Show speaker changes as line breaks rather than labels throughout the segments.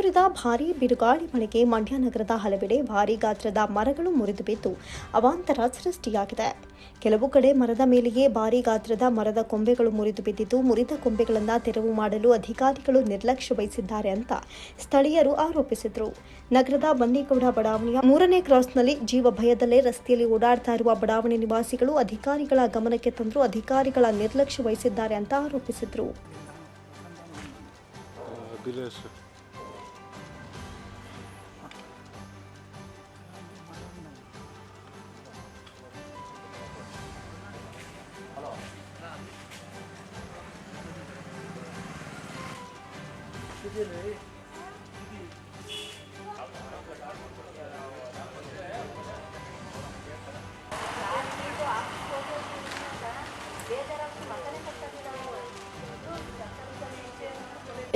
ಸುರಿದ ಭಾರೀ ಬಿರುಗಾಳಿ ಮಳೆಗೆ ಮಂಡ್ಯ ನಗರದ ಹಲವೆಡೆ ಭಾರೀ ಗಾತ್ರದ ಮರಗಳು ಮುರಿದು ಬಿದ್ದು ಅವಾಂತರ ಸೃಷ್ಟಿಯಾಗಿದೆ. ಕೆಲವು ಕಡೆ ಮರದ ಮೇಲೆಯೇ ಭಾರೀ ಗಾತ್ರದ ಮರದ ಕೊಂಬೆಗಳು ಮುರಿದು ಬಿದ್ದಿದ್ದು, ಮುರಿದ ಕೊಂಬೆಗಳನ್ನು ತೆರವು ಮಾಡಲು ಅಧಿಕಾರಿಗಳು ನಿರ್ಲಕ್ಷ್ಯ ವಹಿಸಿದ್ದಾರೆ ಅಂತ ಸ್ಥಳೀಯರು ಆರೋಪಿಸಿದರು. ನಗರದ ಬನ್ನಿಗೌಡ ಬಡಾವಣೆಯ ಮೂರನೇ ಕ್ರಾಸ್ನಲ್ಲಿ ಜೀವ ಭಯದಲ್ಲೇ ರಸ್ತೆಯಲ್ಲಿ ಓಡಾಡ್ತಾ ಇರುವ ಬಡಾವಣೆ ನಿವಾಸಿಗಳು ಅಧಿಕಾರಿಗಳ ಗಮನಕ್ಕೆ ತಂದರೂ ಅಧಿಕಾರಿಗಳ ನಿರ್ಲಕ್ಷ್ಯ ವಹಿಸಿದ್ದಾರೆ ಅಂತ ಆರೋಪಿಸಿದರು.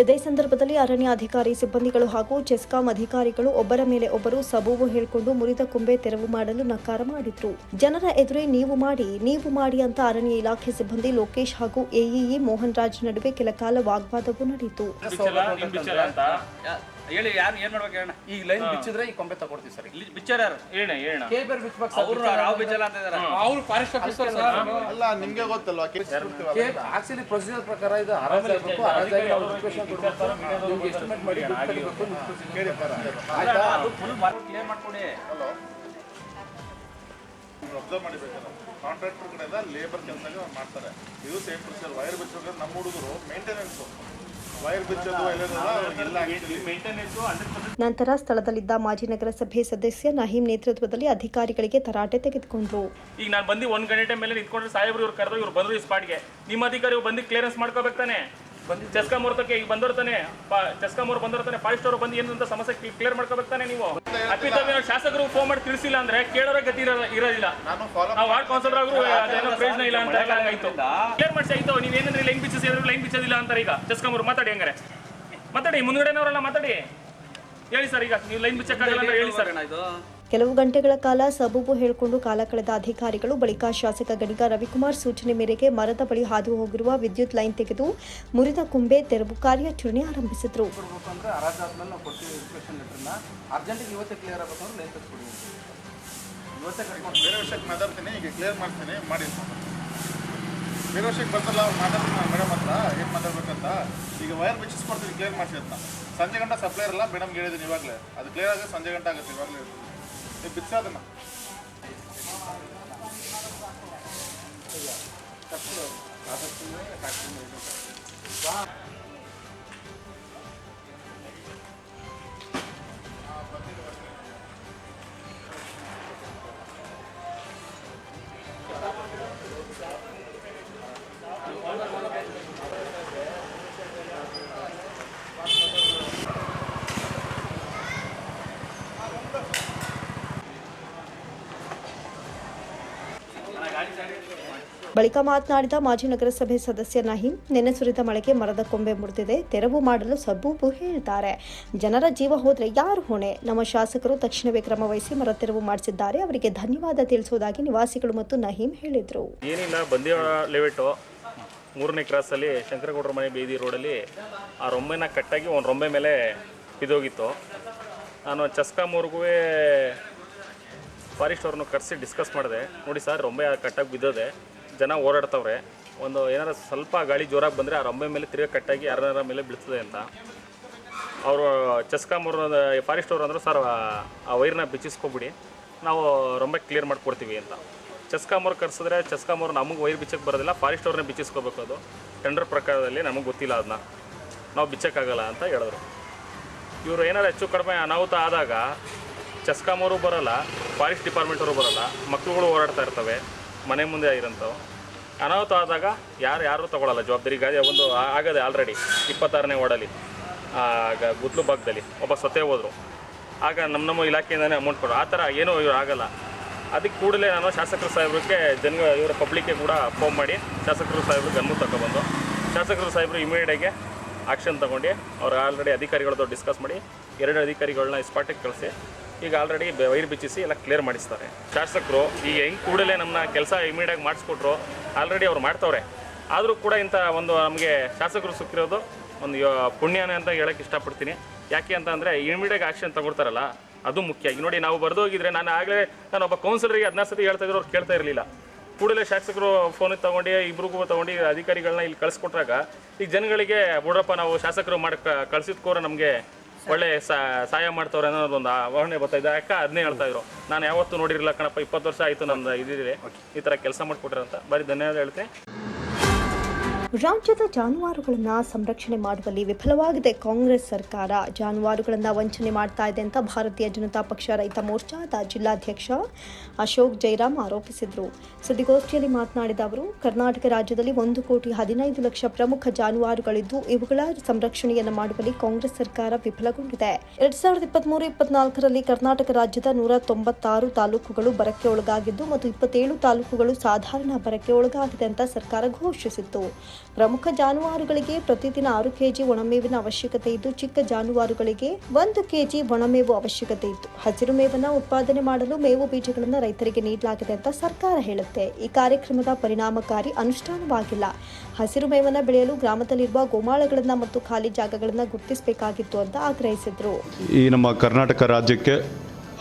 ಇದೇ ಸಂದರ್ಭದಲ್ಲಿ ಅರಣ್ಯ ಅಧಿಕಾರಿ, ಸಿಬ್ಬಂದಿಗಳು ಹಾಗೂ ಚೆಸ್ಕಾಂ ಅಧಿಕಾರಿಗಳು ಒಬ್ಬರ ಮೇಲೆ ಒಬ್ಬರು ಸಬೂಬು ಹೇಳಿಕೊಂಡು ಮುರಿದ ಕುಂಬೆ ತೆರವು ಮಾಡಲು ನಕಾರ ಮಾಡಿದ್ರು. ಜನರ ಎದುರೇ ನೀವು ಮಾಡಿ ನೀವು ಮಾಡಿ ಅಂತ ಅರಣ್ಯ ಇಲಾಖೆ ಸಿಬ್ಬಂದಿ ಲೋಕೇಶ್ ಹಾಗೂ ಎಇಇ ಮೋಹನ್ ರಾಜ್ ನಡುವೆ ಕೆಲ ಕಾಲ ವಾಗ್ವಾದವೂ ನಡೆಯಿತು.
ಹೇಳಿ ಯಾರು ಏನ್ ಮಾಡ್ಬೇಕು ಹೇಳ
ಈ ಲೈನ್ ಬಿಚ್ಚಿದ್ರೆ ಈ ಕೊಂಬೆ ತಗೊಡ್ತೀವಿ ಸರ್.
ಇಲ್ಲಿ ಬಿಚ್ಚಾರ ಯಾರು?
ಏಣ ಏಣ
ಕೇಬರ್ ಬಿಚ್ಚಬೇಕು
ಅವ್ರು ರಾವ್ ಬಿಚ್ಚಲ್ಲ ಅಂತ ಇದಾರೆ.
ಅವ್ರು ಫಾರೆಸ್ಟ್ ಆಫೀಸರ್ ಸರ್.
ಅಲ್ಲ ನಿಮ್ಗೆ ಗೊತ್ತಲ್ವಾ?
ಕೇಬ್ ಆಕ್ಚುಲಿ ಪ್ರೊಸೀಜರ್ ಪ್ರಕಾರ ಇದು ಹರಾಜಾಗಬೇಕು ಹರಾಜಾಗಿ ಅವ್ರು ರಿಕ್ವೆಷನ್ ಕೊಡ್ಬೇಕು. ನಿಮ್ಗೆ ಎಸ್ಟಿಮೇಟ್ ಮಾಡಿ ದುಡ್ಡು ಕಟ್ಟಬೇಕು
ಅಲ್ಲ, ಅದು ಫುಲ್ ಮಾರ್ಕ್ ಕ್ಲಿಯರ್ ಮಾಡ್ಕೊಡಿ.
ಅಬ್ಸರ್ವ್ ಮಾಡಿಬೇಕಲ್ಲ ಕಾಂಟ್ರಾಕ್ಟರ್ ಕಡೆಯಿಂದ ಲೇಬರ್ ಕೆಲಸ ಮಾಡ್ತಾರೆ. ಇದು ಸೇಮ್ ಪ್ರೊಸೀಜರ್ ವೈರ್ ಬಿಚ್ಚೋದ್ರೆ ನಮ್ಮ ಹುಡುಗರು ಮೇಂಟೆನೆನ್ಸ್
ನಂತರ ಸ್ಥಳದಲ್ಲಿದ್ದ ಮಾಜಿ ನಗರಸಭೆ ಸದಸ್ಯ ನಹೀಂ ನೇತೃತ್ವದಲ್ಲಿ ಅಧಿಕಾರಿಗಳಿಗೆ ತರಾಟೆ ತೆಗೆದುಕೊಂಡ್ರು.
ಈಗ ನಾನು ಬಂದು ಒಂದ್ ಗಂಟೆ ಮೇಲೆ ನಿಂತ್ಕೊಂಡ್ರೆ ಸಾಹೇಬ್ರು ಇವ್ರು ಕರೆದ್ರು ಇವ್ರು ಬಂದ್ರು ಈ ಸ್ಪಾಟ್ಗೆ ನಿಮ್ಮ ಅಧಿಕಾರಿ ಬಂದು ಕ್ಲಿಯರೆನ್ಸ್ ಮಾಡ್ಕೋಬೇಕು ತಾನೆ? ಚೆಸ್ಕಾ ಮುಹೂರ್ತಕ್ಕೆ ಈಗ ಬಂದೋರ್ತಾನೆ ಚಸ್ಕಾ ಮೂರ್ ಬಂದೋರ್ತಾನೆ ಫಾರೆಸ್ಟ್ ಅವರು ಬಂದು ಏನಂತ ಸಮಸ್ಯೆ ಕ್ಲಿಯರ್ ಮಾಡ್ಕೋಬೇಕಾನೆ ನೀವು? ಅಪ್ಪಿತವ್ಯ ಶಾಸಕರು ಫೋನ್ ಮಾಡಿ ತಿಳಿಸಿಲ್ಲ ಅಂದ್ರೆ ಕೇಳೋರ ಗತಿ ಇರೋ- ಇರೋದಿಲ್ಲ.
ನಾನು ಫಾಲೋ
ನಾವು ವಾರ್ಡ್ ಕೌನ್ಸಿಲರ್ ಅವರು ಅದೇನೋ ಪ್ರಯೋಜನ ಇಲ್ಲ ಅಂತ ಆಯ್ತು. ಕ್ಲಿಯರ್ ಮಾಡಿಸಿ ಆಯ್ತು. ನೀವೇನಂದ್ರೆ ಲೈನ್ ಬಿಚ್ಚಿಸಿ ಲೈನ್ ಬಿಚ್ಚೋದಿಲ್ಲ ಅಂತಾರೆ ಈಗ. ಚೆಸ್ಕಾಮೂರು ಮಾತಾಡಿ ಹಂಗಾರೆ. ಮಾತಾಡಿ ಮುಂದ್ಗಡೆನವರೆಲ್ಲ ಮಾತಾಡಿ. ಹೇಳಿ ಸರ್ ಈಗ ನೀವು ಲೈನ್ ಬಿಚ್ಚಕ್ಕಾಗಲ್ಲ ಹೇಳಿ ಸರ್
ಇದು
ಕೆಲವು ಗಂಟೆಗಳ ಕಾಲ ಸಬೂಬು ಹೇಳಿಕೊಂಡು ಕಾಲ ಕಳೆದ ಅಧಿಕಾರಿಗಳು ಬಳಿಕ ಶಾಸಕ ಗಣಿಗ ರವಿಕುಮಾರ್ ಸೂಚನೆ ಮೇರೆಗೆ ಮರದ ಬಳಿ ಹಾದು ಹೋಗಿರುವ ವಿದ್ಯುತ್ ಲೈನ್ ತೆಗೆದು ಮುರಿದ ಕುಂಬೆ ತೆರವು ಕಾರ್ಯಾಚರಣೆ ಆರಂಭಿಸಿದ್ರು.
ಇವತ್ತೇ
ಬೇರೆ ಮಾತಾಡ್ತೀನಿ ಈಗ ಕ್ಲಿಯರ್ ಮಾಡ್ತೀನಿ ಮಾಡಿ. ಬೇರೆ ವಿಷಯಕ್ಕೆ ಬರ್ತಲ್ಲ ಅವ್ರು ಮಾತಾಡ್ತೀನಿ ನಾನು ಮೇಡಮ್ ಹತ್ರ ಏನು ಮಾತಾಡ್ಬೇಕಂತ. ಈಗ ವೈರ್ ಬಿಚ್ಚಿಸ್ಕೊಡ್ತೀನಿ ಕ್ಲಿಯರ್ ಮಾಡಿಸಿ ಅಂತ. ಸಂಜೆ ಗಂಟ ಸಪ್ಲೈರ್ ಅಲ್ಲ ಮೇಡಮ್ ಹೇಳಿದ್ದೀನಿ ಇವಾಗಲೇ. ಅದು ಕ್ಲಿಯರ್ ಆಗಿ ಸಂಜೆ ಗಂಟೆ ಆಗುತ್ತೆ ಇವಾಗಲೇ ನೀವು ಬಿಚ್ಚೋದನ್ನ
ಬಳಿಕ ಮಾತನಾಡಿದ ಮಾಜಿ ನಗರಸಭೆ ಸದಸ್ಯ ನಹೀಂ, ನೆನೆ ಸುರಿದ ಮಳೆಗೆ ಮರದ ಕೊಂಬೆ ಮುರಿದಿದೆ, ತೆರವು ಮಾಡಲು ಸಬೂಬು ಹೇಳಿದ್ದಾರೆ ಜನರ ಜೀವ ಹೋದ್ರೆ ಯಾರು ಹೊಣೆ? ನಮ್ಮ ಶಾಸಕರು ತಕ್ಷಣವೇ ಕ್ರಮ ವಹಿಸಿ ಮರ ತೆರವು ಮಾಡಿಸಿದ್ದಾರೆ. ಅವರಿಗೆ ಧನ್ಯವಾದ ತಿಳಿಸುವುದಾಗಿ ನಿವಾಸಿಗಳು ಮತ್ತು ನಹೀಂ ಹೇಳಿದರು.
ಏನಿಲ್ಲ ಲೆವೆಟು ಮೂರನೇ ಕ್ರಾಸಲ್ಲಿ ಶಂಕರಗೌಡರ ಮನೆ ಬೀದಿ ರೋಡಲ್ಲಿ ಆ ರೊಂಬೆನ ಕಟ್ಟಾಗಿ ಒಂದು ರೊಂಬೆ ಮೇಲೆ ಬಿದ್ದೋಗಿತ್ತು. ನಾನು ಚಸ್ಕಾಮೂರ್ಗೂ ಫಾರೆಸ್ಟ್ ಅವ್ರನ್ನ ಕರೆಸಿ ಡಿಸ್ಕಸ್ ಮಾಡಿದೆ. ನೋಡಿ ಸರ್, ರೊಂಬೆ ಕಟ್ಟಾಗಿ ಬಿದ್ದೋದೆ. ಜನ ಓಡಾಡ್ತವ್ರೆ. ಒಂದು ಏನಾರ ಸ್ವಲ್ಪ ಗಾಳಿ ಜೋರಾಗಿ ಬಂದರೆ ಆ ರೊಂಬೆ ಮೇಲೆ ತಿರ್ಗಾ ಕಟ್ಟಾಗಿ ಯಾರ ಮೇಲೆ ಬೀಳ್ತದೆ ಅಂತ. ಅವರು ಚಸ್ಕಾಮೂರ್ ಫಾರೆಸ್ಟ್ ಅವರು ಅಂದರು, ಸರ್, ಆ ವೈರ್ನ ಬಿಚ್ಚಿಸ್ಕೊಬಿಡಿ. ನಾವು ರೊಂಬೆ ಕ್ಲಿಯರ್ ಮಾಡಿಕೊಡ್ತೀವಿ ಅಂತ. ಚಸ್ಕಾಮೂರ್ ಕರ್ಸಿದ್ರೆ ಚಸ್ಕಾಮೂರ್ ನಮಗೆ ವೈರ್ ಬಿಚ್ಚಕ್ಕೆ ಬರೋದಿಲ್ಲ, ಫಾರೆಸ್ಟ್ ಅವ್ರನ್ನೇ ಬಿಚ್ಚಿಸ್ಕೋಬೇಕು ಅದು. ಟೆಂಡರ್ ಪ್ರಕಾರದಲ್ಲಿ ನಮಗೆ ಗೊತ್ತಿಲ್ಲ ಅದನ್ನ ನಾವು ಬಿಚ್ಚಕ್ಕಾಗಲ್ಲ ಅಂತ ಹೇಳಿದ್ರು. ಇವರು ಏನಾರು ಹೆಚ್ಚು ಕಡಿಮೆ ಅನಾಹುತ ಆದಾಗ ಚಸ್ಕಾಮೂರು ಬರೋಲ್ಲ, ಫಾರೆಸ್ಟ್ ಡಿಪಾರ್ಟ್ಮೆಂಟವರು ಬರೋಲ್ಲ ಮಕ್ಕಳುಗಳು ಓಡಾಡ್ತಾ ಇರ್ತವೆ. ಮನೆ ಮುಂದೆ ಆಗಿರೋಂಥವು. ಅನಾಹುತ ಆದಾಗ ಯಾರು ಯಾರು ತೊಗೊಳಲ್ಲ, ಜವಾಬ್ದಾರಿ ಗಾಡಿ ಒಂದು ಆಗದೆ ಆಲ್ರೆಡಿ ಇಪ್ಪತ್ತಾರನೇ ವಾರ್ಡಲ್ಲಿ. ಗುದ್ಲು ಭಾಗದಲ್ಲಿ ಒಬ್ಬ ಸತ್ತೇ ಹೋದರು. ಆಗ ನಮ್ಮ ನಮ್ಮ ಇಲಾಖೆಯಿಂದನೇ ಅಮೌಂಟ್ ಕೊಡು. ಆ ಥರ ಏನೂ ಇವ್ರು ಆಗಲ್ಲ. ಅದಕ್ಕೆ ಕೂಡಲೇ ನಾನು ಶಾಸಕರು ಸಾಹೇಬ್ರಿಗೆ ಜನ ಇವರ ಪಬ್ಲಿಕ್ಗೆ ಕೂಡ ಫೋನ್ ಮಾಡಿ ಶಾಸಕರು ಸಾಹೇಬ್ರಿಗೆ ಗಮನ ತಗೊಬಂದು ಶಾಸಕರು ಸಾಹೇಬರು ಇಮಿಡಿಯೇಟಾಗಿ ಆಕ್ಷನ್ ತೊಗೊಂಡು ಅವ್ರು ಆಲ್ರೆಡಿ ಅಧಿಕಾರಿಗಳದ್ದು ಡಿಸ್ಕಸ್ ಮಾಡಿ, ಎರಡು ಅಧಿಕಾರಿಗಳನ್ನ ಸ್ಪಾಟಿಗೆ ಕಳಿಸಿ ಈಗ ಆಲ್ರೆಡಿ ವೈರ್ ಬಿಚ್ಚಿಸಿ ಎಲ್ಲ ಕ್ಲಿಯರ್ ಮಾಡಿಸ್ತಾರೆ. ಶಾಸಕರು ಈಗ ಹೆಂಗೆ ಕೂಡಲೇ ನಮ್ಮನ್ನ ಕೆಲಸ ಇಮಿಡಿಯಾಗಿ ಮಾಡಿಸ್ಕೊಟ್ರು. ಆಲ್ರೆಡಿ ಅವ್ರು ಮಾಡ್ತವ್ರೆ. ಆದರೂ ಕೂಡ ಇಂಥ ಒಂದು ನಮಗೆ ಶಾಸಕರು ಸಿಕ್ಕಿರೋದು ಒಂದು ಪುಣ್ಯನೇ ಅಂತ ಹೇಳಕ್ಕೆ ಇಷ್ಟಪಡ್ತೀನಿ. ಯಾಕೆ ಅಂತ ಅಂದರೆ ಇಮಿಡಿಯಾಗಿ ಆಕ್ಷನ್ ತಗೊಳ್ತಾರಲ್ಲ, ಅದು ಮುಖ್ಯ. ಈಗ ನೋಡಿ ನಾವು ಬರೆದೋಗಿದ್ರೆ ನಾನು ಆಗಲೇ ನಾನು ಒಬ್ಬ ಕೌನ್ಸಿಲರಿಗೆ ಹದಿನಾರು ಸತಿ ಹೇಳ್ತಾ ಇದ್ರು, ಅವ್ರು ಕೇಳ್ತಾ ಇರಲಿಲ್ಲ. ಕೂಡಲೇ ಶಾಸಕರು ಫೋನಿಗೆ ತೊಗೊಂಡು, ಇಬ್ರಿಗೂ ತೊಗೊಂಡು ಅಧಿಕಾರಿಗಳನ್ನ ಇಲ್ಲಿ ಕಳಿಸ್ಕೊಟ್ರಾಗ ಈಗ ಜನಗಳಿಗೆ, ಬಿಡ್ರಪ್ಪ, ನಾವು ಶಾಸಕರು ಮಾಡಿ ಕಳ್ಸಿದ್ಕೋರ ನಮಗೆ ಒಳ್ಳೆ ಸಹಾಯ ಮಾಡ್ತವ್ರೆ ಅನ್ನೋದು ಒಂದು ಭಾವನೆ ಬರ್ತಾ ಇದೆ. ಯಾಕೆ ಅದನ್ನೇ ಹೇಳ್ತಾ ಇದ್ರು. ನಾನು ಯಾವತ್ತೂ ನೋಡಿರಲಿಲ್ಲ ಕಣಪ್ಪ ಇಪ್ಪತ್ತು ವರ್ಷ ಆಯಿತು ನಮ್ದು ಇದಿದೆ ಈ ಥರ ಕೆಲಸ ಮಾಡಿಕೊಟ್ರೆ ಅಂತ. ಬರೀ ಧನ್ಯವಾದ ಹೇಳ್ತೆ.
ರಾಜ್ಯದ ಜಾನುವಾರುಗಳನ್ನು ಸಂರಕ್ಷಣೆ ಮಾಡುವಲ್ಲಿ ವಿಫಲವಾಗಿದೆ. ಕಾಂಗ್ರೆಸ್ ಸರ್ಕಾರ ಜಾನುವಾರುಗಳನ್ನು ವಂಚನೆ ಮಾಡ್ತಾ ಇದೆ ಅಂತ ಭಾರತೀಯ ಜನತಾ ಪಕ್ಷ ರೈತ ಮೋರ್ಚಾದ ಜಿಲ್ಲಾಧ್ಯಕ್ಷ ಅಶೋಕ್ ಜೈರಾಮ್ ಆರೋಪಿಸಿದರು. ಸುದ್ದಿಗೋಷ್ಠಿಯಲ್ಲಿ ಮಾತನಾಡಿದ ಅವರು, ಕರ್ನಾಟಕ ರಾಜ್ಯದಲ್ಲಿ ಒಂದು ಕೋಟಿ ಹದಿನೈದು ಲಕ್ಷ ಪ್ರಮುಖ ಜಾನುವಾರುಗಳಿದ್ದು, ಇವುಗಳ ಸಂರಕ್ಷಣೆಯನ್ನು ಮಾಡುವಲ್ಲಿ ಕಾಂಗ್ರೆಸ್ ಸರ್ಕಾರ ವಿಫಲಗೊಂಡಿದೆ. ಎರಡ್ ಸಾವಿರದ ಇಪ್ಪತ್ಮೂರು, ಇಪ್ಪತ್ನಾಲ್ಕರಲ್ಲಿ ಕರ್ನಾಟಕ ರಾಜ್ಯದ ನೂರ ತೊಂಬತ್ತಾರು ತಾಲೂಕುಗಳು ಬರಕ್ಕೆ ಒಳಗಾಗಿದ್ದು, ಮತ್ತು ಇಪ್ಪತ್ತೇಳು ತಾಲೂಕುಗಳು ಸಾಧಾರಣ ಬರಕ್ಕೆ ಒಳಗಾಗಿದೆ ಅಂತ ಸರ್ಕಾರ ಘೋಷಿಸಿತ್ತು. ಪ್ರಮುಖ ಜಾನುವಾರುಗಳಿಗೆ ಪ್ರತಿದಿನ ಆರು ಕೆಜಿ ಒಣಮೇವಿನ ಅವಶ್ಯಕತೆ ಇದ್ದು, ಚಿಕ್ಕ ಜಾನುವಾರುಗಳಿಗೆ ಒಂದು ಕೆಜಿ ಒಣಮೇವು ಅವಶ್ಯಕತೆ ಇತ್ತು. ಹಸಿರು ಮೇವನ್ನ ಉತ್ಪಾದನೆ ಮಾಡಲು ಮೇವು ಬೀಜಗಳನ್ನು ರೈತರಿಗೆ ನೀಡಲಾಗಿದೆ ಅಂತ ಸರ್ಕಾರ ಹೇಳುತ್ತೆ. ಈ ಕಾರ್ಯಕ್ರಮದ ಪರಿಣಾಮಕಾರಿ ಅನುಷ್ಠಾನವಾಗಿಲ್ಲ. ಹಸಿರು ಮೇವನ್ನ ಬೆಳೆಯಲು ಗ್ರಾಮದಲ್ಲಿರುವ ಗೋಮಾಳಗಳನ್ನ ಮತ್ತು ಖಾಲಿ ಜಾಗಗಳನ್ನ ಗುರುತಿಸಬೇಕಾಗಿತ್ತು ಅಂತ ಆಗ್ರಹಿಸಿದ್ರು.
ಈ ನಮ್ಮ ಕರ್ನಾಟಕ ರಾಜ್ಯಕ್ಕೆ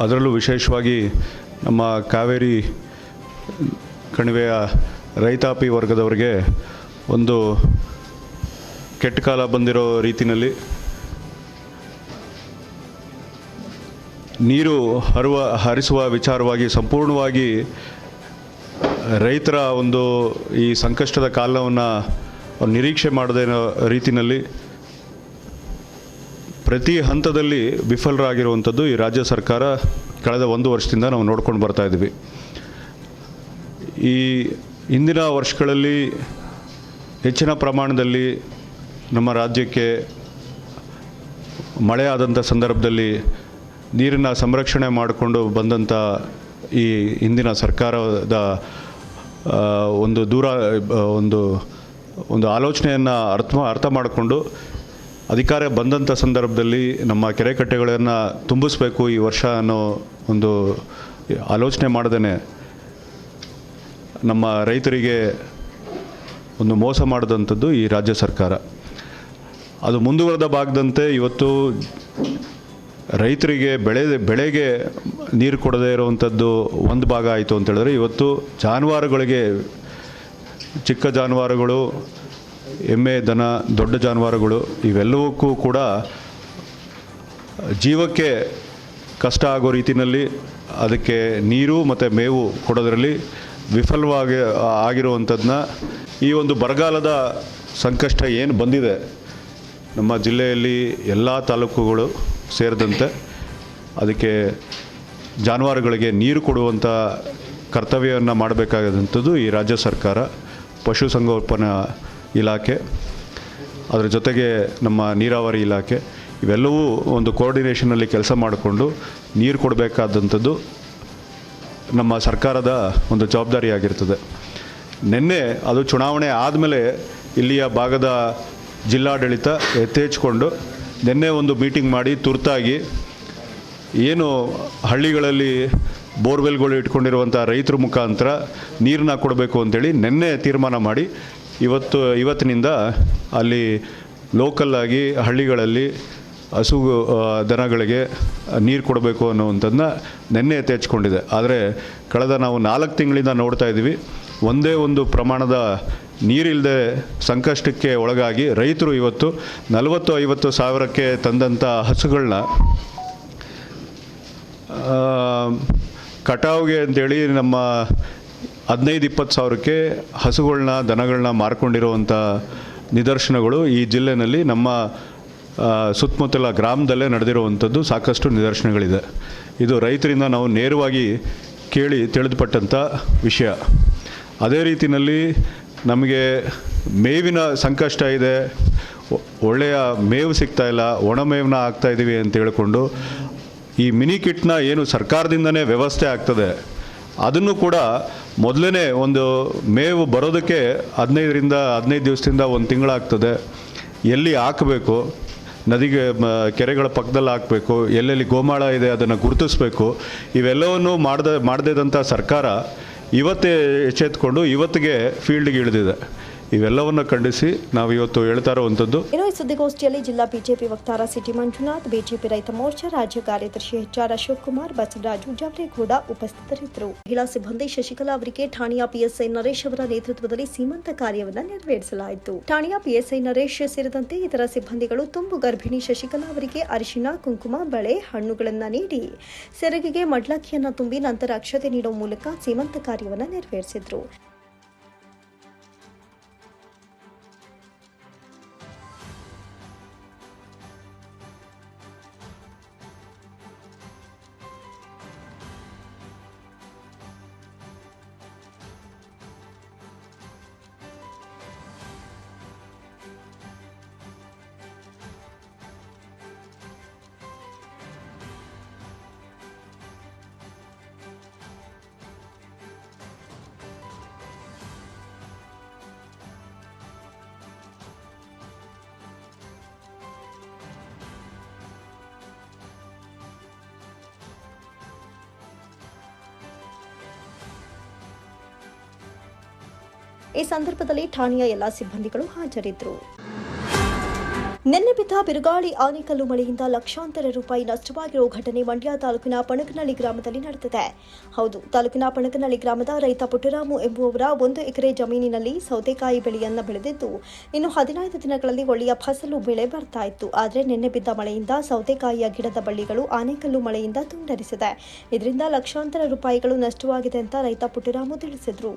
ಅದರಲ್ಲೂ ವಿಶೇಷವಾಗಿ ನಮ್ಮ ಕಾವೇರಿ ಕಣಿವೆಯ ರೈತಾಪಿ ವರ್ಗದವರಿಗೆ ಒಂದು ಕೆಟ್ಟ ಕಾಲ ಬಂದಿರೋ ರೀತಿಯಲ್ಲಿ ನೀರು ಹರುವ, ಹರಿಸುವ ವಿಚಾರವಾಗಿ ಸಂಪೂರ್ಣವಾಗಿ ರೈತರ ಒಂದು ಈ ಸಂಕಷ್ಟದ ಕಾಲವನ್ನು ನಿರೀಕ್ಷೆ ಮಾಡದೇ ರೀತಿಯಲ್ಲಿ ಪ್ರತಿ ಹಂತದಲ್ಲಿ ವಿಫಲರಾಗಿರುವಂಥದ್ದು ಈ ರಾಜ್ಯ ಸರ್ಕಾರ ಕಳೆದ ಒಂದು ವರ್ಷದಿಂದ ನಾವು ನೋಡ್ಕೊಂಡು ಬರ್ತಾ ಇದ್ದೀವಿ. ಈ ಇಂದಿನ ವರ್ಷಗಳಲ್ಲಿ ಹೆಚ್ಚಿನ ಪ್ರಮಾಣದಲ್ಲಿ ನಮ್ಮ ರಾಜ್ಯಕ್ಕೆ ಮಳೆ ಆದಂಥ ಸಂದರ್ಭದಲ್ಲಿ ನೀರನ್ನು ಸಂರಕ್ಷಣೆ ಮಾಡಿಕೊಂಡು ಬಂದಂಥ ಈ ಹಿಂದಿನ ಸರ್ಕಾರದ ಒಂದು ದೂರ ಒಂದು ಒಂದು ಆಲೋಚನೆಯನ್ನು ಅರ್ಥ ಅರ್ಥ ಮಾಡಿಕೊಂಡು ಅಧಿಕಾರ ಬಂದಂಥ ಸಂದರ್ಭದಲ್ಲಿ ನಮ್ಮ ಕೆರೆ ಕಟ್ಟೆಗಳನ್ನು ತುಂಬಿಸ್ಬೇಕು ಈ ವರ್ಷ ಅನ್ನೋ ಒಂದು ಆಲೋಚನೆ ಮಾಡ್ದೇ ನಮ್ಮ ರೈತರಿಗೆ ಒಂದು ಮೋಸ ಮಾಡಿದಂಥದ್ದು ಈ ರಾಜ್ಯ ಸರ್ಕಾರ. ಅದು ಮುಂದುವರೆದ ಭಾಗದಂತೆ ಇವತ್ತು ರೈತರಿಗೆ ಬೆಳೆ, ಬೆಳೆಗೆ ನೀರು ಕೊಡದೇ ಇರುವಂಥದ್ದು ಒಂದು ಭಾಗ ಆಯಿತು ಅಂತ ಹೇಳಿದ್ರೆ ಇವತ್ತು ಜಾನುವಾರುಗಳಿಗೆ, ಚಿಕ್ಕ ಜಾನುವಾರುಗಳು, ಎಮ್ಮೆ, ದನ, ದೊಡ್ಡ ಜಾನುವಾರುಗಳು ಇವೆಲ್ಲವಕ್ಕೂ ಕೂಡ ಜೀವಕ್ಕೆ ಕಷ್ಟ ಆಗೋ ರೀತಿಯಲ್ಲಿ ಅದಕ್ಕೆ ನೀರು ಮತ್ತು ಮೇವು ಕೊಡೋದರಲ್ಲಿ ವಿಫಲವಾಗಿ ಆಗಿರುವಂಥದ್ದನ್ನ ಈ ಒಂದು ಬರಗಾಲದ ಸಂಕಷ್ಟ ಏನು ಬಂದಿದೆ, ನಮ್ಮ ಜಿಲ್ಲೆಯಲ್ಲಿ ಎಲ್ಲ ತಾಲೂಕುಗಳು ಸೇರಿದಂತೆ ಅದಕ್ಕೆ ಜಾನುವಾರುಗಳಿಗೆ ನೀರು ಕೊಡುವಂಥ ಕರ್ತವ್ಯವನ್ನು ಮಾಡಬೇಕಾದಂಥದ್ದು ಈ ರಾಜ್ಯ ಸರ್ಕಾರ ಪಶುಸಂಗೋಪನಾ ಇಲಾಖೆ, ಅದರ ಜೊತೆಗೆ ನಮ್ಮ ನೀರಾವರಿ ಇಲಾಖೆ, ಇವೆಲ್ಲವೂ ಒಂದು ಕೋಆರ್ಡಿನೇಷನಲ್ಲಿ ಕೆಲಸ ಮಾಡಿಕೊಂಡು ನೀರು ಕೊಡಬೇಕಾದಂಥದ್ದು ನಮ್ಮ ಸರ್ಕಾರದ ಒಂದು ಜವಾಬ್ದಾರಿಯಾಗಿರ್ತದೆ. ನಿನ್ನೆ ಅದು ಚುನಾವಣೆ ಆದಮೇಲೆ ಇಲ್ಲಿಯ ಭಾಗದ ಜಿಲ್ಲಾಡಳಿತ ಎತ್ತೇಚ್ಕೊಂಡು ನಿನ್ನೆ ಒಂದು ಮೀಟಿಂಗ್ ಮಾಡಿ ತುರ್ತಾಗಿ ಏನು ಹಳ್ಳಿಗಳಲ್ಲಿ ಬೋರ್ವೆಲ್ಗಳು ಇಟ್ಕೊಂಡಿರುವಂಥ ರೈತರ ಮುಖಾಂತರ ನೀರನ್ನ ಕೊಡಬೇಕು ಅಂತೇಳಿ ನಿನ್ನೆ ತೀರ್ಮಾನ ಮಾಡಿ ಇವತ್ತು, ಇವತ್ತಿನಿಂದ ಅಲ್ಲಿ ಲೋಕಲ್ಲಾಗಿ ಹಳ್ಳಿಗಳಲ್ಲಿ ಹಸು ದನಗಳಿಗೆ ನೀರು ಕೊಡಬೇಕು ಅನ್ನುವಂಥದ್ದನ್ನ ನಿನ್ನೆ ಎತ್ತೆಚ್ಕೊಂಡಿದೆ. ಆದರೆ ಕಳೆದ ನಾವು ನಾಲ್ಕು ತಿಂಗಳಿಂದ ನೋಡ್ತಾ ಇದ್ದೀವಿ. ಒಂದೇ ಒಂದು ಪ್ರಮಾಣದ ನೀರಿಲ್ಲದೆ ಸಂಕಷ್ಟಕ್ಕೆ ಒಳಗಾಗಿ ರೈತರು ಇವತ್ತು ನಲವತ್ತು ಐವತ್ತು ಸಾವಿರಕ್ಕೆ ತಂದಂಥ ಹಸುಗಳನ್ನ ಕಟಾವ್ಗೆ ಅಂತೇಳಿ ನಮ್ಮ ಹದಿನೈದು ಇಪ್ಪತ್ತು ಸಾವಿರಕ್ಕೆ ಹಸುಗಳನ್ನ ದನಗಳನ್ನ ಮಾರ್ಕೊಂಡಿರುವಂಥ ನಿದರ್ಶನಗಳು ಈ ಜಿಲ್ಲೆಯಲ್ಲಿ ನಮ್ಮ ಸುತ್ತಮುತ್ತಲ ಗ್ರಾಮದಲ್ಲೇ ನಡೆದಿರುವಂಥದ್ದು ಸಾಕಷ್ಟು ನಿದರ್ಶನಗಳಿದೆ. ಇದು ರೈತರಿಂದ ನಾವು ನೇರವಾಗಿ ಕೇಳಿ ತಿಳಿದುಪಟ್ಟಂಥ ವಿಷಯ. ಅದೇ ರೀತಿಯಲ್ಲಿ ನಮಗೆ ಮೇವಿನ ಸಂಕಷ್ಟ ಇದೆ. ಒಳ್ಳೆಯ ಮೇವು ಸಿಗ್ತಾ ಇಲ್ಲ, ಒಣ ಮೇವನ್ನ ಹಾಕ್ತಾ ಇದ್ದೀವಿ ಅಂತ ಹೇಳಿಕೊಂಡು ಈ ಮಿನಿ ಕಿಟ್ನ ಏನು ಸರ್ಕಾರದಿಂದನೇ ವ್ಯವಸ್ಥೆ ಆಗ್ತದೆ. ಅದನ್ನು ಕೂಡ ಮೊದಲನೇ ಒಂದು ಮೇವು ಬರೋದಕ್ಕೆ ಹದಿನೈದರಿಂದ ಹದಿನೈದು ದಿವಸದಿಂದ ಒಂದು ತಿಂಗಳಾಗ್ತದೆ ಎಲ್ಲಿ ಹಾಕಬೇಕು? ನದಿಗೆ ಕೆರೆಗಳ ಪಕ್ಕದಲ್ಲಿ ಹಾಕಬೇಕು, ಎಲ್ಲೆಲ್ಲಿ ಗೋಮಾಳ ಇದೆ ಅದನ್ನು ಗುರುತಿಸಬೇಕು. ಇವೆಲ್ಲವನ್ನು ಮಾಡದ ಮಾಡದಿದ್ದಂಥ ಸರ್ಕಾರ ಇವತ್ತೇ ಎಚ್ಚೆತ್ಕೊಂಡು ಇವತ್ತಿಗೆ ಫೀಲ್ಡ್ಗೆ ಇಳಿದಿದೆ. ಇವೆಲ್ಲವನ್ನು ಖಂಡಿಸಿ ನಾವು ಇವತ್ತು ಹೇಳ್ತಾ ಇರುವಂಥದ್ದು.
ಇನ್ನು ಈ ಸುದ್ದಿಗೋಷ್ಠಿಯಲ್ಲಿ ಜಿಲ್ಲಾ ಬಿಜೆಪಿ ವಕ್ತಾರ ಸಿಟಿ ಮಂಜುನಾಥ್, ಬಿಜೆಪಿ ರೈತ ಮೋರ್ಚಾ, ರಾಜ್ಯ ಕಾರ್ಯದರ್ಶಿ ಎಚ್ಆರ್ ಅಶೋಕ್ ಕುಮಾರ್, ಬಸವರಾಜು ಜಾವರೇಗೌಡ ಉಪಸ್ಥಿತರಿದ್ದರು. ಮಹಿಳಾ ಸಿಬ್ಬಂದಿ ಶಶಿಕಲಾ ಅವರಿಗೆ ಠಾಣೆಯ ಪಿಎಸ್ಐ ನರೇಶ್ ಅವರ ನೇತೃತ್ವದಲ್ಲಿ ಸೀಮಂತ ಕಾರ್ಯವನ್ನು ನೆರವೇರಿಸಲಾಯಿತು. ಠಾಣೆಯ ಪಿಎಸ್ಐ ನರೇಶ್ ಸೇರಿದಂತೆ ಇತರ ಸಿಬ್ಬಂದಿಗಳು ತುಂಬು ಗರ್ಭಿಣಿ ಶಶಿಕಲಾ ಅವರಿಗೆ ಅರಿಶಿನ ಕುಂಕುಮ, ಬಳೆ, ಹಣ್ಣುಗಳನ್ನು ನೀಡಿ ಸೆರಗಿಗೆ ಮಡ್ಲಕ್ಕಿಯನ್ನ ತುಂಬಿ ನಂತರ ಅಕ್ಷತೆ ನೀಡುವ ಮೂಲಕ ಸೀಮಂತ ಕಾರ್ಯವನ್ನು ನೆರವೇರಿಸಿದ್ರು. ಈ ಸಂದರ್ಭದಲ್ಲಿ ಠಾಣೆಯ ಎಲ್ಲಾ ಸಿಬ್ಬಂದಿಗಳು ಹಾಜರಿದ್ದರು. ನಿನ್ನೆ ಬಿದ್ದ ಬಿರುಗಾಳಿ ಆನೆಕಲ್ಲು ಮಳೆಯಿಂದ ಲಕ್ಷಾಂತರ ರೂಪಾಯಿ ನಷ್ಟವಾಗಿರುವ ಘಟನೆ ಮಂಡ್ಯ ತಾಲೂಕಿನ ಪಣಕನಹಳ್ಳಿ ಗ್ರಾಮದಲ್ಲಿ ನಡೆದಿದೆ. ಹೌದು, ತಾಲೂಕಿನ ಪಣಕನಹಳ್ಳಿ ಗ್ರಾಮದ ರೈತ ಪುಟ್ಟರಾಮು ಎಂಬುವವರ ಒಂದು ಎಕರೆ ಜಮೀನಿನಲ್ಲಿ ಸೌತೆಕಾಯಿ ಬೆಳೆಯನ್ನು ಬೆಳೆದಿದ್ದು, ಇನ್ನು ಹದಿನೈದು ದಿನಗಳಲ್ಲಿ ಒಳ್ಳೆಯ ಫಸಲು ಬೆಳೆ ಬರ್ತಾ ಇತ್ತು. ಆದರೆ ನಿನ್ನೆ ಬಿದ್ದ ಮಳೆಯಿಂದ ಸೌತೆಕಾಯಿಯ ಗಿಡದ ಬಳ್ಳಿಗಳು ಆನೆಕಲ್ಲು ಮಳೆಯಿಂದ ತುಂಡರಿಸಿದೆ. ಇದರಿಂದ ಲಕ್ಷಾಂತರ ರೂಪಾಯಿಗಳು ನಷ್ಟವಾಗಿದೆ ಅಂತ ರೈತ ಪುಟ್ಟರಾಮು ತಿಳಿಸಿದರು.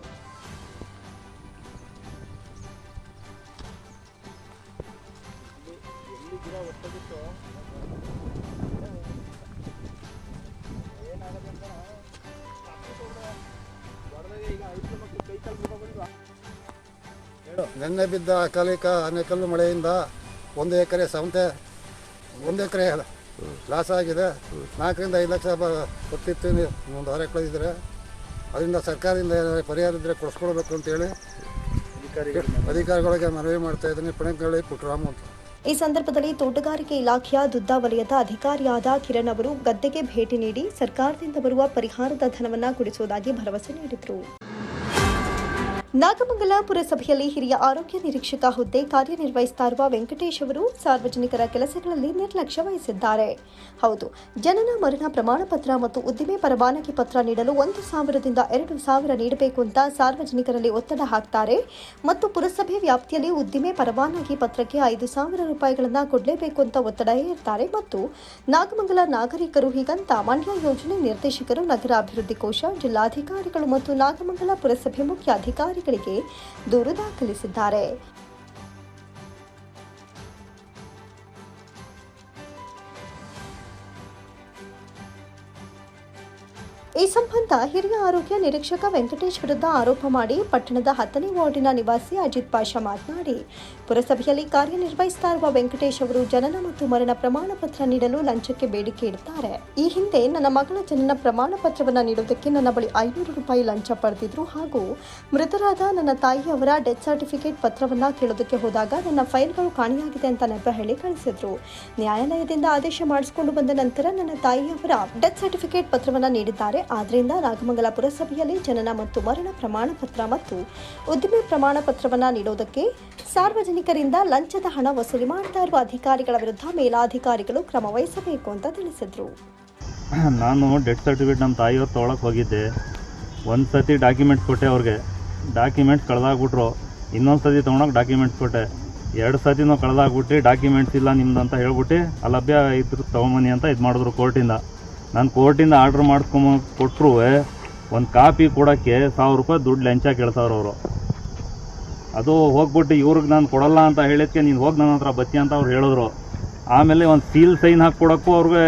ನೆನ್ನೆ ಬಿದ್ದ ಅಕಾಲಿಕ ಅನೇಕಲ್ಲು ಮಳೆಯಿಂದ ಒಂದು ಎಕರೆ ಸಂತೆ, ಒಂದು ಎಕರೆ ಲಾಸ್ ಆಗಿದೆ. ನಾಲ್ಕರಿಂದ ಐದು ಲಕ್ಷ ಕೊಟ್ಟಿತ್ತು ಒಂದು ಹೊರ ಕಳೆದಿದ್ರೆ. ಅದರಿಂದ ಸರ್ಕಾರದಿಂದ ಏನಾದ್ರು ಪರಿಹಾರ ಇದ್ದರೆ ಕೊಡಿಸ್ಕೊಡ್ಬೇಕು ಅಂತೇಳಿ ಅಧಿಕಾರಿಗಳಿಗೆ ಮನವಿ ಮಾಡ್ತಾ ಇದ್ದೀನಿ. ಪಣಕಳ್ಳಿ ಪುಟ್ಟರಾಮು ಅಂತ.
ಈ ಸಂದರ್ಭದಲ್ಲಿ ತೋಟಗಾರಿಕೆ ಇಲಾಖೆಯ ದುದ್ದ ವಲಯದ ಅಧಿಕಾರಿಯಾದ ಕಿರಣ್ ಅವರು ಗದ್ದೆಗೆ ಭೇಟಿ ನೀಡಿ ಸರ್ಕಾರದಿಂದ ಬರುವ ಪರಿಹಾರದ ಧನವನ್ನ ಕೊಡಿಸುವುದಾಗಿ ಭರವಸೆ ನೀಡಿದರು. ನಾಗಮಂಗಲ ಪುರಸಭೆಯಲ್ಲಿ ಹಿರಿಯ ಆರೋಗ್ಯ ನಿರೀಕ್ಷಕ ಹುದ್ದೆ ಕಾರ್ಯನಿರ್ವಹಿಸ್ತಾ ಇರುವ ವೆಂಕಟೇಶ್ ಅವರು ಸಾರ್ವಜನಿಕರ ಕೆಲಸಗಳಲ್ಲಿ ನಿರ್ಲಕ್ಷ್ಯ ವಹಿಸಿದ್ದಾರೆ. ಹೌದು, ಜನನ ಮರಣ ಪ್ರಮಾಣ ಪತ್ರ ಮತ್ತು ಉದ್ದಿಮೆ ಪರವಾನಗಿ ಪತ್ರ ನೀಡಲು ಒಂದು ಸಾವಿರದಿಂದ ಎರಡು ಸಾವಿರ ನೀಡಬೇಕು ಅಂತ ಸಾರ್ವಜನಿಕರಲ್ಲಿ ಒತ್ತಡ ಹಾಕ್ತಾರೆ ಮತ್ತು ಪುರಸಭೆ ವ್ಯಾಪ್ತಿಯಲ್ಲಿ ಉದ್ದಿಮೆ ಪರವಾನಗಿ ಪತ್ರಕ್ಕೆ ಐದು ಸಾವಿರ ರೂಪಾಯಿಗಳನ್ನು ಕೊಡಲೇಬೇಕು ಅಂತ ಒತ್ತಡ ಹೇರ್ತಾರೆ ಮತ್ತು ನಾಗಮಂಗಲ ನಾಗರಿಕರು ಹೀಗಂತ ಮಂಡ್ಯ ಯೋಜನೆ ನಿರ್ದೇಶಕರು ನಗರ ಅಭಿವೃದ್ಧಿ ಕೋಶ, ಜಿಲ್ಲಾಧಿಕಾರಿಗಳು ಮತ್ತು ನಾಗಮಂಗಲ ಪುರಸಭೆ ಮುಖ್ಯ ಅಧಿಕಾರಿಗಳಿಗೆ ದೂರು ದಾಖಲಿಸಿದ್ದಾರೆ. ಈ ಸಂಬಂಧ ಹಿರಿಯ ಆರೋಗ್ಯ ನಿರೀಕ್ಷಕ ವೆಂಕಟೇಶ್ ವಿರುದ್ಧ ಆರೋಪ ಮಾಡಿ ಪಟ್ಟಣದ ಹತ್ತನೇ ವಾರ್ಡಿನ ನಿವಾಸಿ ಅಜಿತ್ ಪಾಷಾ ಮಾತನಾಡಿ, ಪುರಸಭೆಯಲ್ಲಿ ಕಾರ್ಯನಿರ್ವಹಿಸ್ತಾ ಇರುವ ವೆಂಕಟೇಶ್ ಅವರು ಜನನ ಮತ್ತು ಮರಣ ಪ್ರಮಾಣ ಪತ್ರ ನೀಡಲು ಲಂಚಕ್ಕೆ ಬೇಡಿಕೆ ಇಡ್ತಾರೆ. ಈ ಹಿಂದೆ ನನ್ನ ಮಗಳ ಜನನ ಪ್ರಮಾಣ ಪತ್ರವನ್ನು ನೀಡುವುದಕ್ಕೆ ನನ್ನ ಬಳಿ ಐನೂರು ರೂಪಾಯಿ ಲಂಚ ಪಡೆದಿದ್ರು ಹಾಗೂ ಮೃತರಾದ ನನ್ನ ತಾಯಿಯವರ ಡೆತ್ ಸರ್ಟಿಫಿಕೇಟ್ ಪತ್ರವನ್ನ ಕೇಳೋದಕ್ಕೆ ಹೋದಾಗ ನನ್ನ ಫೈಲ್ಗಳು ಕಾಣೆಯಾಗಿದೆ ಅಂತ ನೆಪ ಹೇಳಿ ಕಳಿಸಿದ್ರು. ನ್ಯಾಯಾಲಯದಿಂದ ಆದೇಶ ಮಾಡಿಸಿಕೊಂಡು ಬಂದ ನಂತರ ನನ್ನ ತಾಯಿಯವರ ಡೆತ್ ಸರ್ಟಿಫಿಕೇಟ್ ಪತ್ರವನ್ನ ನೀಡಿದ್ದಾರೆ. ಆದ್ರಿಂದ ನಾಗಮಂಗಲ ಪುರಸಭೆಯಲ್ಲಿ ಜನನ ಮತ್ತು ಮರಣ ಪ್ರಮಾಣ ಪತ್ರ ಮತ್ತು ಉದ್ದಿಮೆ ಪ್ರಮಾಣ ಪತ್ರವನ್ನು ನೀಡೋದಕ್ಕೆ ಸಾರ್ವಜನಿಕರಿಂದ ಲಂಚದ ಹಣ ವಸೂಲಿ ಮಾಡ್ತಾ ಇರುವ ಅಧಿಕಾರಿಗಳ ವಿರುದ್ಧ ಮೇಲಾಧಿಕಾರಿಗಳು ಕ್ರಮ ವಹಿಸಬೇಕು ಅಂತ ತಿಳಿಸಿದರು.
ನಾನು ಡೆತ್ ಸರ್ಟಿಫಿಕೇಟ್ ನಮ್ಮ ತಾಯಿಯವ್ರು ತೊಗೊಳಕ್ಕೆ ಹೋಗಿದ್ದೆ. ಒಂದು ಸತಿ ಡಾಕ್ಯುಮೆಂಟ್ಸ್ ಕೊಟ್ಟೆ ಅವ್ರಿಗೆ. ಡಾಕ್ಯುಮೆಂಟ್ಸ್ ಕಳೆದಾಗ್ಬಿಟ್ರು. ಇನ್ನೊಂದು ಸತಿ ತೊಗೊಳಕ್ಕೆ ಡಾಕ್ಯುಮೆಂಟ್ಸ್ ಕೊಟ್ಟೆ. ಎರಡು ಸತಿನೂ ಕಳೆದಾಗ್ಬಿಟ್ಟು ಡಾಕ್ಯುಮೆಂಟ್ಸ್ ಇಲ್ಲ ನಿಮ್ದು ಅಂತ ಹೇಳ್ಬಿಟ್ಟು ಅಲಭ್ಯ ಇದ್ರು ತೊಗೊಂಬನ್ನಿ ಅಂತ ಇದು ಮಾಡಿದ್ರು ಕೋರ್ಟಿಂದ ನಾನು ಕೋರ್ಟಿಂದ ಆರ್ಡ್ರ್ ಮಾಡಿಸ್ಕೊಂಬ ಕೊಟ್ಟರು ಒಂದು ಕಾಪಿ ಕೊಡೋಕ್ಕೆ ಸಾವಿರ ರೂಪಾಯಿ ದುಡ್ಡು ಲಂಚ ಕೇಳ್ತಾವ್ರು ಅವರು. ಅದು ಹೋಗ್ಬಿಟ್ಟು ಇವ್ರಿಗೆ ನಾನು ಕೊಡಲ್ಲ ಅಂತ ಹೇಳಿದ್ಕೆ ನೀನು ಹೋಗಿ ನನ್ನ ಹತ್ರ ಬತ್ತಿ ಅಂತ ಅವ್ರು ಹೇಳಿದ್ರು. ಆಮೇಲೆ ಒಂದು ಸೀಲ್ ಸೈನ್ ಹಾಕಿ ಕೊಡೋಕ್ಕೂ ಅವ್ರಿಗೆ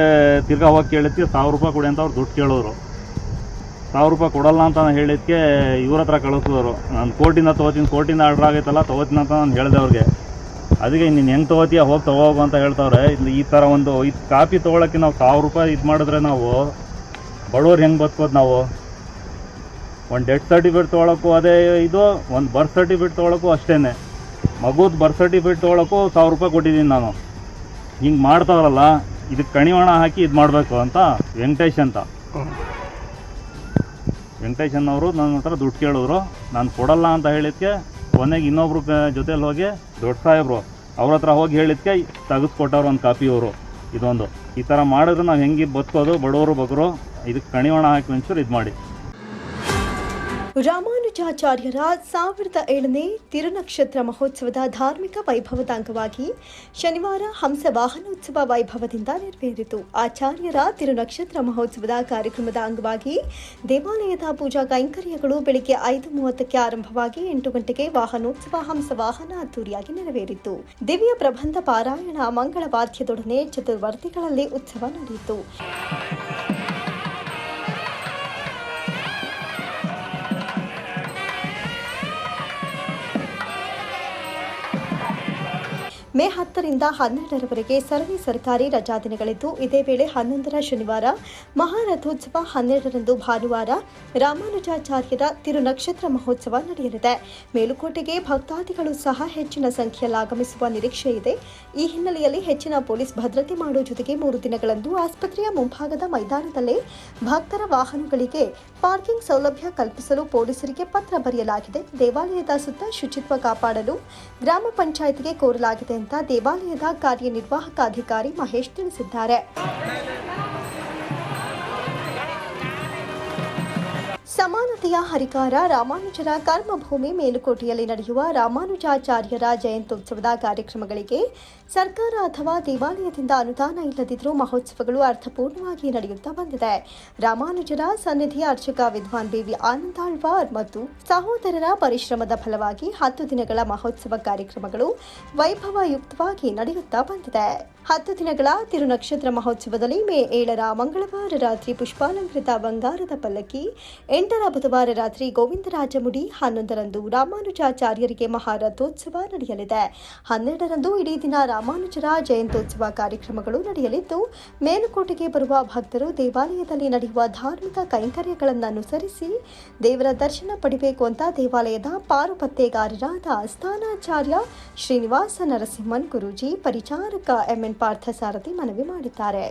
ತಿರ್ಗಾ ಹೋಗಿ ಕೇಳಿದ್ಕೆ ಸಾವಿರ ರೂಪಾಯಿ ಕೊಡಿ ಅಂತ ಅವ್ರು ದುಡ್ಡು ಕೇಳಿದ್ರು ಸಾವಿರ ರೂಪಾಯಿ ಕೊಡಲ್ಲ ಅಂತ ನಾನು ಹೇಳಿದ್ಕೆ ಇವ್ರ ಹತ್ರ ಕಳಿಸಿದ್ರು. ನಾನು ಕೋರ್ಟಿಂದ ತೊಗೋತೀನಿ, ಕೋರ್ಟಿಂದ ಆರ್ಡ್ರ್ ಆಗೈತಲ್ಲ, ತೊಗೋತೀನಿ ಅಂತ ನಾನು ಹೇಳಿದೆ ಅವ್ರಿಗೆ. ಅದಕ್ಕೆ ನೀನು ಹೆಂಗೆ ತೊಗೋತೀಯ? ಹೋಗಿ ತೊಗೋಗು ಅಂತ ಹೇಳ್ತಾವ್ರೆ. ಇಲ್ಲಿ ಈ ಥರ ಒಂದು ಇದು ಕಾಪಿ ತೊಗೊಳಕ್ಕೆ ನಾವು ಸಾವಿರ ರೂಪಾಯಿ ಇದು ಮಾಡಿದ್ರೆ ನಾವು ಬಡವ್ರು ಹೆಂಗೆ ಬದುಕೋದು ನಾವು? ಒಂದು ಡೆತ್ ಸರ್ಟಿಫಿಕೇಟ್ ತೊಗೊಳಕ್ಕೂ ಅದೇ ಇದು, ಒಂದು ಬರ್ತ್ ಸರ್ಟಿಫಿಕೇಟ್ ತೊಗೊಳಕ್ಕೂ ಅಷ್ಟೇ ಮಗುದು ಬರ್ತ್ ಸರ್ಟಿಫಿಕೇಟ್ ತೊಗೊಳಕ್ಕೂ ಸಾವಿರ ರೂಪಾಯಿ ಕೊಟ್ಟಿದ್ದೀನಿ ನಾನು. ಹಿಂಗೆ ಮಾಡ್ತಾವ್ರಲ್ಲ ಇದಕ್ಕೆ ಕಣಿವಾಣ ಹಾಕಿ ಇದು ಮಾಡಬೇಕು ಅಂತ ವೆಂಕಟೇಶ್ ಅಂತ. ವೆಂಕಟೇಶನ್ ಅವರು ನನ್ನ ಹತ್ರ ದುಡ್ಡು ಕೇಳಿದ್ರು. ನಾನು ಕೊಡಲ್ಲ ಅಂತ ಹೇಳಿದ್ಕೆ ಕೊನೆಗೆ ಇನ್ನೊಬ್ರು ಜೊತೆಲಿ ಹೋಗಿ ದೊಡ್ಡ ಸಾಹೇಬ್ರು, ಅವ್ರ ಹತ್ರ ಹೋಗಿ ಹೇಳಿದ್ಕೆ ತೆಗೆದುಕೊಟ್ಟವ್ರು ಒಂದು ಕಾಪಿ ಅವರು, ಇದೊಂದು. ಈ ಥರ ಮಾಡಿದ್ರೆ ನಾವು ಹೆಂಗೆ ಬದುಕೋದು, ಬಡವರು, ಬಗ್ರು ಇದಕ್ಕೆ ಕಣಿವಾಣ ಹಾಕಿ ಒಂಚೂರು ಇದು ಮಾಡಿ.
ರಾಮಾನುಜಾಚಾರ್ಯರ ಸಾವಿರದ ಏಳನೇ ತಿರುನಕ್ಷತ್ರ ಮಹೋತ್ಸವದ ಧಾರ್ಮಿಕ ವೈಭವದ ಅಂಗವಾಗಿ ಶನಿವಾರ ಹಂಸ ವಾಹನೋತ್ಸವ ವೈಭವದಿಂದ ನೆರವೇರಿತು. ಆಚಾರ್ಯರ ತಿರುನಕ್ಷತ್ರ ಮಹೋತ್ಸವದ ಕಾರ್ಯಕ್ರಮದ ಅಂಗವಾಗಿ ದೇವಾಲಯದ ಪೂಜಾ ಕೈಂಕರ್ಯಗಳು ಬೆಳಿಗ್ಗೆ ಐದು ಮೂವತ್ತಕ್ಕೆ ಆರಂಭವಾಗಿ ಎಂಟು ಗಂಟೆಗೆ ವಾಹನೋತ್ಸವ ಹಂಸ ವಾಹನ ಅದ್ದೂರಿಯಾಗಿ ನೆರವೇರಿತು. ದಿವ್ಯ ಪ್ರಬಂಧ ಪಾರಾಯಣ ಮಂಗಳ ವಾದ್ಯದೊಡನೆ ಚತುರ್ವರ್ತಿಗಳಲ್ಲಿ ಉತ್ಸವ ನಡೆಯಿತು. ಮೇ ಹತ್ತರಿಂದ ಹನ್ನೆರಡರವರೆಗೆ ಸರಣಿ ಸರ್ಕಾರಿ ರಜಾದಿನಗಳಿದ್ದು ಇದೇ ವೇಳೆ ಹನ್ನೊಂದರ ಶನಿವಾರ ಮಹಾರಥೋತ್ಸವ ಹನ್ನೆರಡರಂದು ಭಾನುವಾರ ರಾಮಾನುಜಾಚಾರ್ಯರ ತಿರುನಕ್ಷತ್ರ ಮಹೋತ್ಸವ ನಡೆಯಲಿದೆ. ಮೇಲುಕೋಟೆಗೆ ಭಕ್ತಾದಿಗಳು ಸಹ ಹೆಚ್ಚಿನ ಸಂಖ್ಯೆಯಲ್ಲಿ ಆಗಮಿಸುವ ನಿರೀಕ್ಷೆ ಇದೆ. ಈ ಹಿನ್ನೆಲೆಯಲ್ಲಿ ಹೆಚ್ಚಿನ ಪೊಲೀಸ್ ಭದ್ರತೆ ಮಾಡುವ ಜೊತೆಗೆ ಮೂರು ದಿನಗಳಂದು ಆಸ್ಪತ್ರೆಯ ಮುಂಭಾಗದ ಮೈದಾನದಲ್ಲೇ ಭಕ್ತರ ವಾಹನಗಳಿಗೆ ಪಾರ್ಕಿಂಗ್ ಸೌಲಭ್ಯ ಕಲ್ಪಿಸಲು ಪೊಲೀಸರಿಗೆ ಪತ್ರ ಬರೆಯಲಾಗಿದೆ. ದೇವಾಲಯದ ಸುತ್ತ ಶುಚಿತ್ವ ಕಾಪಾಡಲು ಗ್ರಾಮ ಪಂಚಾಯತ್ಗೆ ಕೋರಲಾಗಿದೆ. ಅಂತ ದೇವಾಲಯದ ಕಾರ್ಯನಿರ್ವಾಹಕ ಅಧಿಕಾರಿ ಮಹೇಶ್ ತಿಳಿಸಿದ್ದಾರೆ. ಸಮಾನತೆಯ ಹರಿಕಾರ ರಾಮಾನುಜರ ಕರ್ಮಭೂಮಿ ಮೇಲುಕೋಟೆಯಲ್ಲಿ ನಡೆಯುವ ರಾಮಾನುಜಾಚಾರ್ಯರ ಜಯಂತ್ಯುತ್ಸವದ ಕಾರ್ಯಕ್ರಮಗಳಿಗೆ ಸರ್ಕಾರ ಅಥವಾ ದೇವಾಲಯದಿಂದ ಅನುದಾನ ಇಲ್ಲದಿದ್ದರೂ ಮಹೋತ್ಸವಗಳು ಅರ್ಥಪೂರ್ಣವಾಗಿ ನಡೆಯುತ್ತಾ ಬಂದಿದೆ. ರಾಮಾನುಜರ ಸನ್ನಿಧಿಯ ಅರ್ಚಕ ವಿದ್ವಾನ್ ಬೇವಿ ಆನಂದಾಳ್ವಾರ್ ಮತ್ತು ಸಹೋದರರ ಪರಿಶ್ರಮದ ಫಲವಾಗಿ ಹತ್ತು ದಿನಗಳ ಮಹೋತ್ಸವ ಕಾರ್ಯಕ್ರಮಗಳು ವೈಭವಯುಕ್ತವಾಗಿ ನಡೆಯುತ್ತಾ ಬಂದಿದೆ. ಹತ್ತು ದಿನಗಳ ತಿರುನಕ್ಷತ್ರ ಮಹೋತ್ಸವದಲ್ಲಿ ಮೇ ಏಳರ ಮಂಗಳವಾರ ರಾತ್ರಿ ಪುಷ್ಪಾಲಂಕೃತ ಬಂಗಾರದ ಪಲ್ಲಕ್ಕಿ, ಎಂಟರ ಬುಧವಾರ ರಾತ್ರಿ ಗೋವಿಂದರಾಜಮುಡಿ, ಹನ್ನೊಂದರಂದು ರಾಮಾನುಜಾಚಾರ್ಯರಿಗೆ ಮಹಾರಥೋತ್ಸವ ನಡೆಯಲಿದೆ. ಹನ್ನೆರಡರಂದು ಇಡೀ ದಿನ ರಾಮಾನುಜರ ಜಯಂತ್ಯೋತ್ಸವ ಕಾರ್ಯಕ್ರಮಗಳು ನಡೆಯಲಿದ್ದು, ಮೇಲುಕೋಟೆಗೆ ಬರುವ ಭಕ್ತರು ದೇವಾಲಯದಲ್ಲಿ ನಡೆಯುವ ಧಾರ್ಮಿಕ ಕೈಂಕರ್ಯಗಳನ್ನು ಅನುಸರಿಸಿ ದೇವರ ದರ್ಶನ ಪಡಿಬೇಕು ಅಂತ ದೇವಾಲಯದ ಪಾರುಪತ್ತೆಗಾರರಾದ ಸ್ಥಾನಾಚಾರ್ಯ ಶ್ರೀನಿವಾಸ ನರಸಿಂಹನ್ ಗುರೂಜಿ, ಪರಿಚಾರಕ ಎಂಎನ್ ಪಾರ್ಥಸಾರಥಿ ಮನವಿ ಮಾಡಿದ್ದಾರೆ.